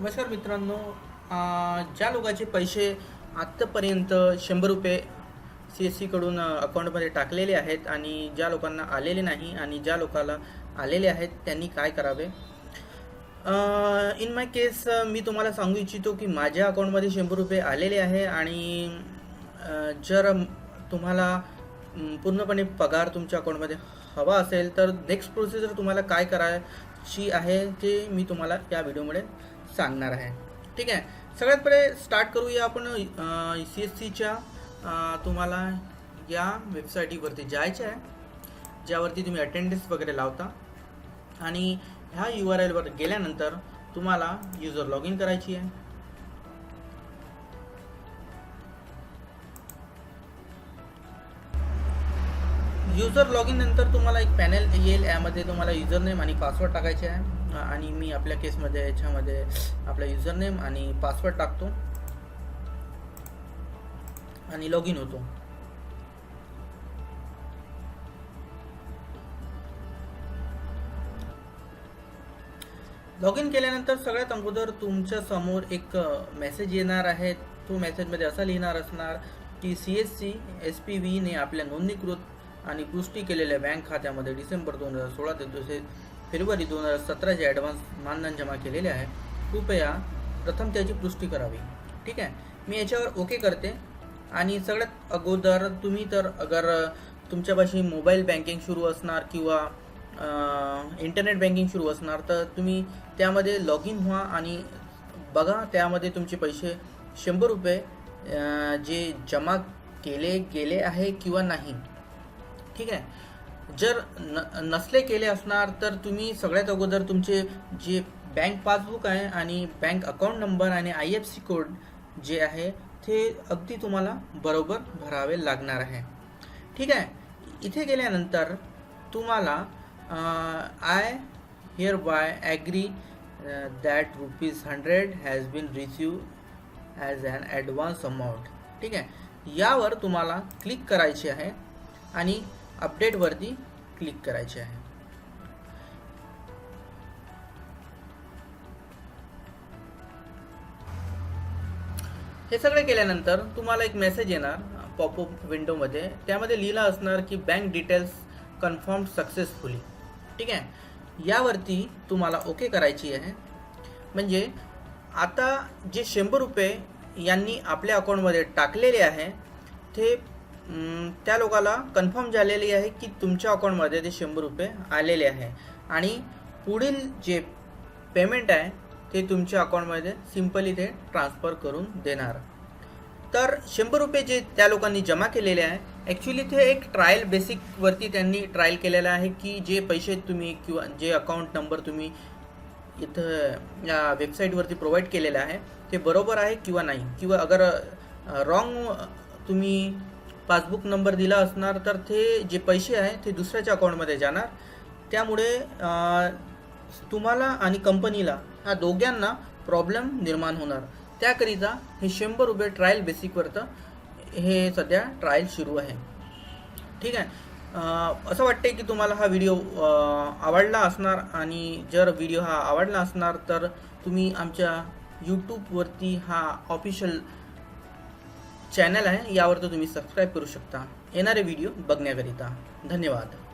नमस्कार मित्रांनो ज्या लोकांचे पैसे आत्तापर्यंत शंभर रुपये सी एस सीकडून अकाउंटमध्ये टाकलेले आहेत आणि ज्या लोकांना आलेले नाही आणि ज्या लोकांना आलेले आहेत त्यांनी काय करावे? इन माय केस मी तुम्हाला सांगू इच्छितो की माझ्या अकाउंटमध्ये शंभर रुपये आलेले आहे आणि जर तुम्हाला पूर्णपणे पगार तुमच्या अकाउंटमध्ये हवा असेल तर नेक्स्ट प्रोसिजर तुम्हाला काय करायची आहे ते मी तुम्हाला या व्हिडिओमुळे सांगणार आहे. ठीक आहे? सगळ्यात पहिले स्टार्ट करूया आपण सी एस सीच्या तुम्हाला या वेबसाईटीवरती जायचं आहे. ज्यावरती तुम्ही अटेंडन्स वगैरे लावता. आणि ह्या यू आर एलवर गेल्यानंतर तुम्हाला युजर लॉग इन करायची आहे. युजर लॉग इन नंतर तुम्हाला एक पॅनल येईल. यामध्ये तुम्हाला युजर नेम आणि पासवर्ड टाकायचे आहे. आणि मी आपल्या केसमध्ये याच्यामध्ये आपला युजर नेम आणि पासवर्ड टाकतो. आणि लॉग इन होतो. लॉग इन केल्यानंतर सगळ्यात अगोदर तुमच्यासमोर एक मेसेज येणार आहे. तो मेसेजमध्ये असा लिहिणार असणार की C S C S P व्हीने आपल्या नोंदणीकृत आणि पुष्टी केलेल्या बँक खात्यामध्ये डिसेंबर दोन हजार सोळा ते तसेच फेब्रुवारी दोन हजार सतराचे ॲडव्हान्स मानधन जमा केलेले आहे. कृपया प्रथम त्याची पुष्टी करावी. ठीक आहे? मी याच्यावर ओके करते. आणि सगळ्यात अगोदर तुम्ही तर अगर तुमच्यापाशी मोबाईल बँकिंग सुरू असणार किंवा इंटरनेट बँकिंग सुरू असणार तर तुम्ही त्यामध्ये लॉग इन व्हा आणि बघा त्यामध्ये तुमचे पैसे शंभर रुपये जे जमा केले गेले आहे किंवा नाही. ठीक आहे? जर न नसले केले असणार तर तुम्ही सगळ्यात अगोदर तुमचे जे बँक पासबुक आहे आणि बँक अकाउंट नंबर आणि आय एफ सी कोड जे आहे ते अगदी तुम्हाला बरोबर भरावे लागणार आहे. ठीक आहे? इथे गेल्यानंतर तुम्हाला I hereby agree that rupees hundred has been receive as an advance amount ठीक आहे? यावर तुम्हाला क्लिक करायचे आहे आणि अपडेटवरती क्लिक करायचे आहे. हे सगळे केल्यानंतर तुम्हाला एक मेसेज येणार पॉपअप विंडोमध्ये त्यामध्ये लिहिलं असणार की बँक डिटेल्स कन्फर्म सक्सेसफुली ठीक आहे? यावरती तुम्हाला ओके करायची आहे. म्हणजे आता जे शंभर रुपये यांनी आपल्या अकाउंटमध्ये टाकलेले आहे ते त्या लोकाला कन्फर्म झालेली आहे की तुमच्या अकाउंटमध्ये ते शंभर रुपये आलेले आहे. आणि पुढील जे पेमेंट आहे ते तुमच्या अकाउंटमध्ये सिम्पली ते ट्रान्सफर करून देणार. तर शंभर रुपये जे त्या लोकांनी जमा केलेले आहे ॲक्च्युली ते एक ट्रायल बेसिकवरती त्यांनी ट्रायल केलेलं आहे की जे पैसे तुम्ही किंवा जे अकाउंट नंबर तुम्ही इथं या वेबसाईटवरती प्रोव्हाइड केलेलं आहे ते बरोबर आहे किंवा नाही? किंवा अगर रॉंग तुम्ही पासबुक नंबर दिला असणार तर ते जे पैसे आहे ते दुसऱ्याच्या अकाउंटमध्ये जाणार. त्यामुळे तुम्हाला आणि कंपनीला ह्या दोघांना प्रॉब्लेम निर्माण होणार. त्याकरिता हे शंभर रुपये ट्रायल बेसिकवरतं हे सध्या ट्रायल सुरू आहे. ठीक आहे? असं वाटते की तुम्हाला हा व्हिडिओ आवडला असणार आणि जर व्हिडिओ हा आवडला असणार तर तुम्ही आमच्या यूट्यूबवरती हा ऑफिशियल चॅनल आहे यावर तर तुम्ही सबस्क्राईब करू शकता. येणारे व्हिडिओ बघण्याकरिता. धन्यवाद.